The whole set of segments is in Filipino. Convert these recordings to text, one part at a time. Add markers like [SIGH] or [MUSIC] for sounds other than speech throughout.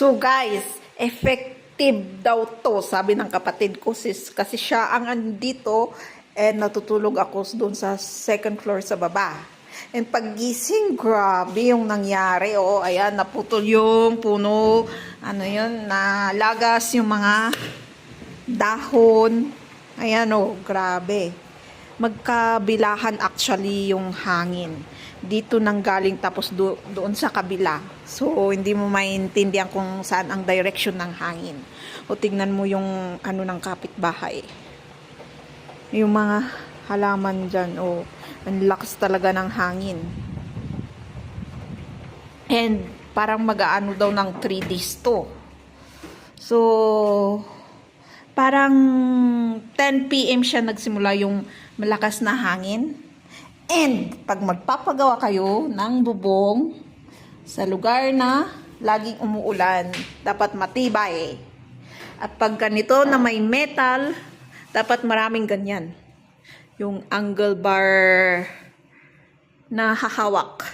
So guys, effective daw to, sabi ng kapatid ko sis, kasi siya ang andito and natutulog ako doon sa second floor sa baba. And paggising, grabe yung nangyari. Oh, ayan, naputol yung puno. Ano yun, nalagas yung mga dahon. Ayan oh, grabe. Magkabilahan actually yung hangin. Dito nang galing tapos do, doon sa kabila. So, hindi mo maintindihan kung saan ang direction ng hangin. O tingnan mo yung ano ng kapitbahay. Yung mga halaman dyan. O, ang lakas talaga ng hangin. And parang mag-aano daw ng 3 days to. So, parang 10 p.m. siya nagsimula yung malakas na hangin. And pag magpapagawa kayo ng bubong sa lugar na laging umuulan, dapat matibay. At pag ganito na may metal, dapat maraming ganyan. Yung angle bar na hahawak.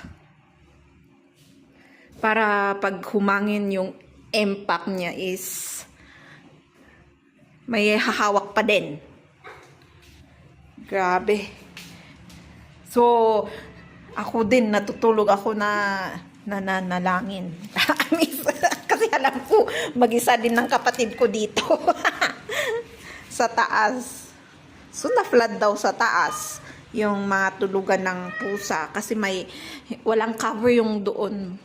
Para pag humangin yung impact niya is may hahawak pa din. Grabe. So, ako din, natutulog ako na nananalangin. [LAUGHS] Kasi alam ko, mag-isa din ng kapatid ko dito. [LAUGHS] sa taas. So, na-flood daw sa taas yung mga tulugan ng pusa kasi may walang cover yung doon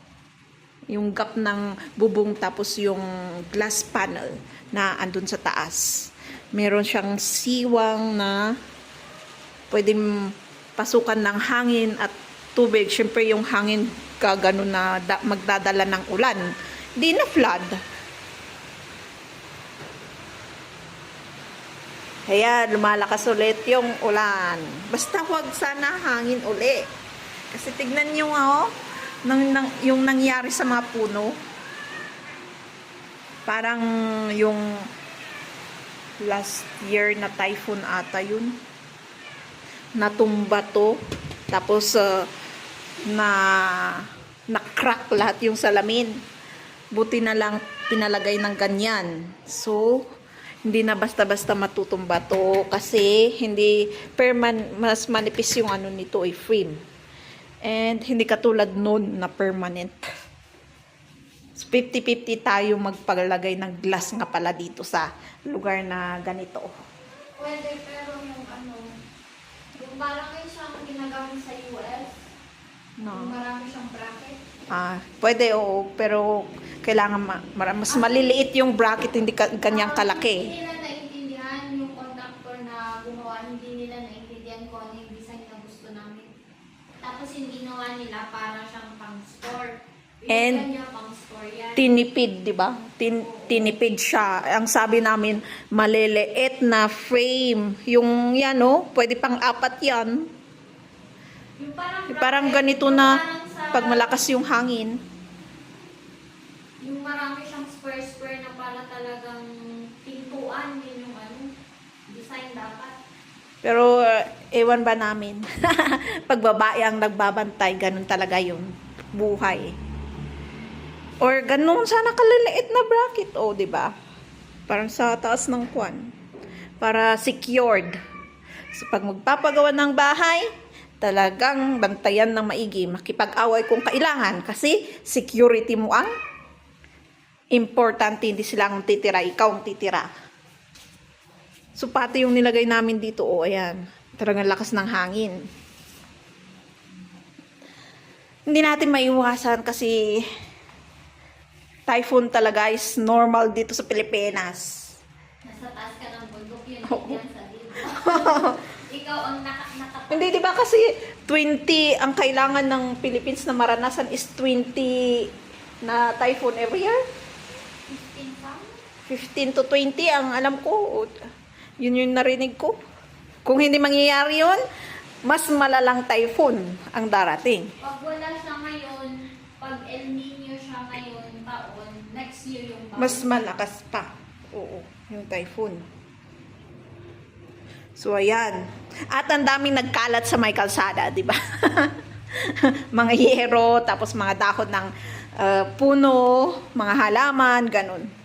yung gap ng bubong tapos yung glass panel na andun sa taas. Meron siyang siwang na pwedeng pasukan ng hangin at tubig. Siyempre yung hangin kagano na da- magdadala ng ulan. Di na flood. Kaya lumalakas ulit yung ulan. Basta wag sana hangin uli. Kasi tignan nyo nga oh, nang, nang, yung nangyari sa mga puno. Parang yung last year na typhoon ata yun. Natumba to. Tapos uh, na na-crack lahat yung salamin. Buti na lang pinalagay ng ganyan. So, hindi na basta-basta matutumba to kasi hindi perman mas manipis yung ano nito ay frame. And hindi katulad noon na permanent. So, 50-50 tayo magpaglagay ng glass nga pala dito sa lugar na ganito. Pwede, pero yung ano, yung parang may siyang ginagamit sa US, yung No. marami siyang bracket. Ah, pwede oo, pero kailangan ma- mas maliliit yung bracket, hindi ka, ganyang kalaki. Hindi nila naintindihan yung contractor na gumawa, hindi nila naintindihan kung ano yung design na gusto namin. Tapos yung ginawa nila para siyang pang-store. And. Tinipid, di ba? Tin, tinipid siya. Ang sabi namin, maliliit na frame. Yung yan, oh, pwede pang apat yan. yung parang, Yung Parang ganito yung na parang sa- pag malakas yung hangin. Yung marami siyang square-square na para talagang pintuan, yun yung ano, design dapat. Pero uh, ewan ba namin? [LAUGHS] pag babae ang nagbabantay, ganun talaga yung buhay. Or ganun sana kaliliit na bracket, oh, di ba? Parang sa taas ng kwan. Para secured. So pag magpapagawa ng bahay, talagang bantayan ng maigi, makipag-away kung kailangan kasi security mo ang importante, hindi sila ang titira, ikaw ang titira. So, pati yung nilagay namin dito, oh, ayan. Talagang lakas ng hangin. Hindi natin maiwasan kasi typhoon talaga is normal dito sa Pilipinas. Nasa taas ka ng bundok yun, Oo. yan sa dito. [LAUGHS] Ikaw ang naka, naka Hindi, di ba kasi 20, ang kailangan ng Philippines na maranasan is 20 na typhoon every year? 15 pa? 15 to 20 ang alam ko. Yun yung narinig ko. Kung hindi mangyayari yun, mas malalang typhoon ang darating. Pag wala siya ngayon, pag El Nino siya ngayon taon, next year yung taon. Mas malakas pa. Oo, yung typhoon. So, ayan. At ang daming nagkalat sa may kalsada, di ba? [LAUGHS] mga yero, tapos mga dahon ng ah, puno, mga halaman, ganun.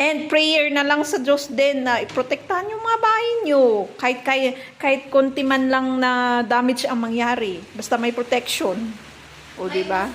And prayer na lang sa Diyos din na iprotektahan yung mga bahay nyo. Kahit, kahit, kahit konti man lang na damage ang mangyari. Basta may protection. O, di ba?